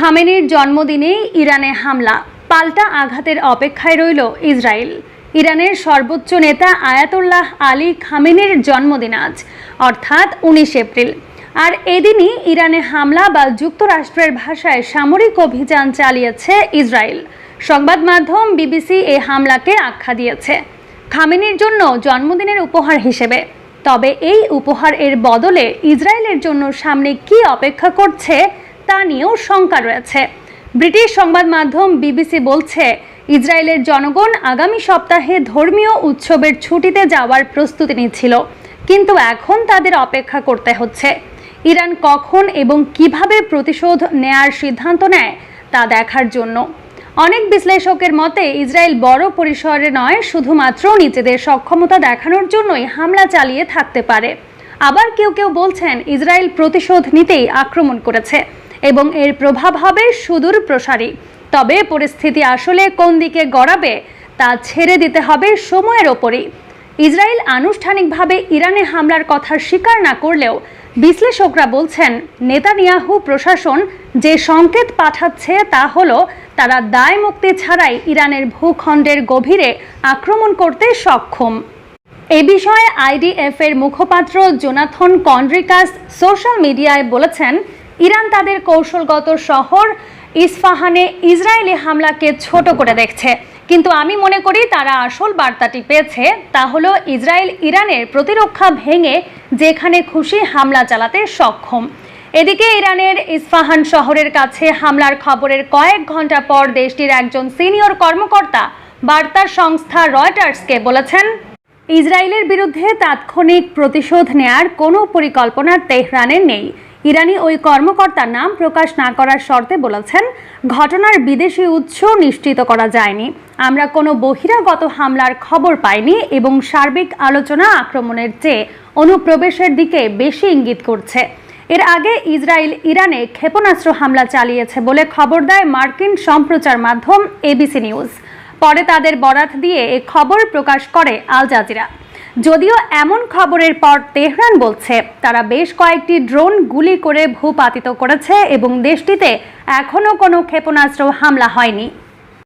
খামেনির জন্মদিনেই ইরানে হামলা। পাল্টা আঘাতের অপেক্ষায় রইল ইসরায়েল। ইরানের সর্বোচ্চ নেতা আয়াতুল্লাহ আলী খামেনির জন্মদিন আজ, অর্থাৎ উনিশ এপ্রিল। আর এদিনই ইরানে হামলা বা যুক্তরাষ্ট্রের ভাষায় সামরিক অভিযান চালিয়েছে ইসরায়েল। সংবাদ মাধ্যম বিবিসি এই হামলাকে আখ্যা দিয়েছে। খামেনির জন্য জন্মদিনের উপহার হিসেবে। তবে এই উপহার এর বদলে ইসরায়েলের জন্য সামনে কি অপেক্ষা করছে তা নিয়েও শঙ্কা রয়েছে। ব্রিটিশ সংবাদ মাধ্যম বিবিসি বলছে, ইসরায়েলের জনগণ আগামী সপ্তাহে ধর্মীয় উৎসবের ছুটিতে যাওয়ার প্রস্তুতি নিচ্ছিল, কিন্তু এখন তাদের অপেক্ষা করতে হচ্ছে। ইরান কখন এবং কীভাবে প্রতিশোধ নেয়ার সিদ্ধান্ত নেয়, তা দেখার জন্য। অনেক বিশ্লেষকের মতে, ইসরায়েল বড় পরিসরে নয়, শুধুমাত্র নিজেদের সক্ষমতা দেখানোর জন্যই হামলা চালিয়ে থাকতে পারে। আবার কেউ কেউ বলছেন, ইসরায়েল প্রতিশোধ নিতেই আক্রমণ করেছে। এবং এর প্রভাব হবে সুদূর প্রসারী। তবে পরিস্থিতি আসলে কোন দিকে গড়াবে তা ছেড়ে দিতে হবে সময়ের ওপরই। ইসরায়েল আনুষ্ঠানিকভাবে ইরানে হামলার কথা স্বীকার না করলেও বিশ্লেষকরা বলছেন, নেতানিয়াহু প্রশাসন যে সংকেত পাঠাচ্ছে তা হলো, তারা দায় মুক্তি ছাড়াই ইরানের ভূখণ্ডের গভীরে আক্রমণ করতে সক্ষম। এ বিষয়ে আইডিএফ এর মুখপাত্র জোনাথন কন্ড্রিকাস সোশ্যাল মিডিয়ায় বলেছেন ইরান তাদের কৌশলগত শহর ইস্পাহানে ইসরায়েলি হামলাকে ছোট করে দেখছে। কিন্তু আমি মনে করি তারা আসল বার্তাটি পেয়েছে, তা হলো ইসরায়েল ইরানের প্রতিরক্ষা ভেঙে যেখানে খুশি হামলা চালাতে সক্ষম। এদিকে ইরানের ইস্পাহান শহরের কাছে হামলার খবরের কয়েক ঘণ্টা পর দেশটির একজন সিনিয়র কর্মকর্তা বার্তা সংস্থা রয়টার্সকে বলেছেন, ইসরায়েলের বিরুদ্ধে তাৎক্ষণিক প্রতিশোধ নেয়ার কোনো পরিকল্পনা তেহরানের নেই। ইরানি ওই কর্মকর্তার নাম প্রকাশ না করার শর্তে বলেছেন, ঘটনার বিদেশি উৎস নিশ্চিত করা যায়নি। আমরা কোনো বহিরাগত হামলার খবর পাইনি এবং সার্বিক আলোচনা আক্রমণের চেয়ে অনুপ্রবেশের দিকে বেশি ইঙ্গিত করছে। এর আগে ইসরায়েল ইরানে ক্ষেপণাস্ত্র হামলা চালিয়েছে বলে খবর দেয় মার্কিন সম্প্রচার মাধ্যম এবিসি নিউজ। পরে তাদের বরাত দিয়ে এ খবর প্রকাশ করে আল জাজিরা। যদিও এমন খবরের পর তেহরান বলছে, তারা বেশ কয়েকটি ড্রোন গুলি করে ভূপাতিত করেছে এবং দেশটিতে এখনও কোনো ক্ষেপণাস্ত্র হামলা হয়নি।